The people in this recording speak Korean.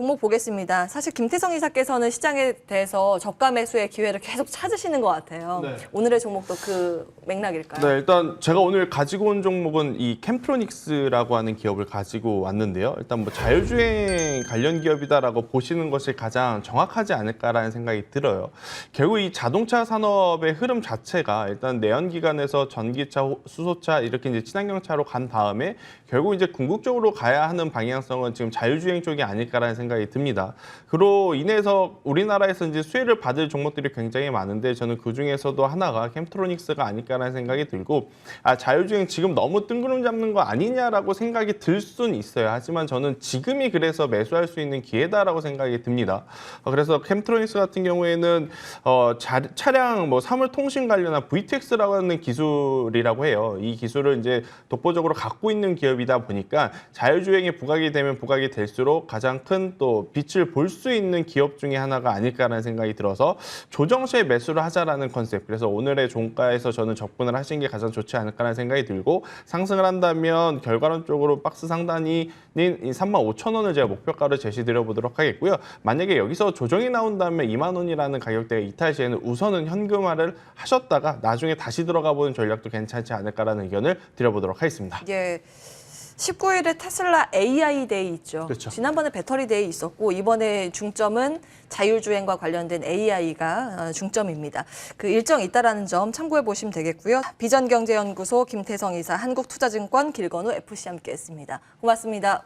종목 보겠습니다. 사실 김태성 이사께서는 시장에 대해서 저가 매수의 기회를 계속 찾으시는 것 같아요. 네. 오늘의 종목도 그 맥락일까요? 네, 일단 제가 오늘 가지고 온 종목은 이 캠프로닉스라고 하는 기업을 가지고 왔는데요. 일단 뭐 자율주행 관련 기업이다라고 보시는 것이 가장 정확하지 않을까라는 생각이 들어요. 결국 이 자동차 산업의 흐름 자체가 일단 내연기관에서 전기차, 호- 수소차 이렇게 이제 친환경차로 간 다음에 결국 이제 궁극적으로 가야 하는 방향성은 지금 자율주행 쪽이 아닐까라는 생각이 듭니다. 그로 인해서 우리나라에서 이제 수혜를 받을 종목들이 굉장히 많은데 저는 그 중에서도 하나가 캠트로닉스가 아닐까라는 생각이 들고 아 자율주행 지금 너무 뜬구름 잡는 거 아니냐라고 생각이 들 수는 있어요. 하지만 저는 지금이 그래서 매수할 수 있는 기회다라고 생각이 듭니다. 어, 그래서 캠트로닉스 같은 경우에는 어, 자- 차량 뭐 사물통신 관련한 VTX라고 하는 기술이라고 해요. 이 기술을 이제 독보적으로 갖고 있는 기업이다 보니까 자율주행에 부각이 되면 부각이 될수록 가장 큰또 빛을 볼 수 있는 기업 중에 하나가 아닐까라는 생각이 들어서 조정 시에 매수를 하자라는 컨셉. 그래서 오늘의 종가에서 저는 접근을 하신 게 가장 좋지 않을까라는 생각이 들고 상승을 한다면 결과론적으로 박스 상단이 3만 5천 원을 제가 목표가로 제시드려 보도록 하겠고요. 만약에 여기서 조정이 나온다면 2만 원이라는 가격대가 이탈 시에는 우선은 현금화를 하셨다가 나중에 다시 들어가 보는 전략도 괜찮지 않을까라는 의견을 드려보도록 하겠습니다. 예. 19일에 테슬라 AI 데이 있죠. 그렇죠. 지난번에 배터리 데이 있었고 이번에 중점은 자율주행과 관련된 AI가 중점입니다. 그 일정 있다라는 점 참고해 보시면 되겠고요. 비전경제연구소 김태성 이사, 한국투자증권 길건우 FC 함께했습니다. 고맙습니다.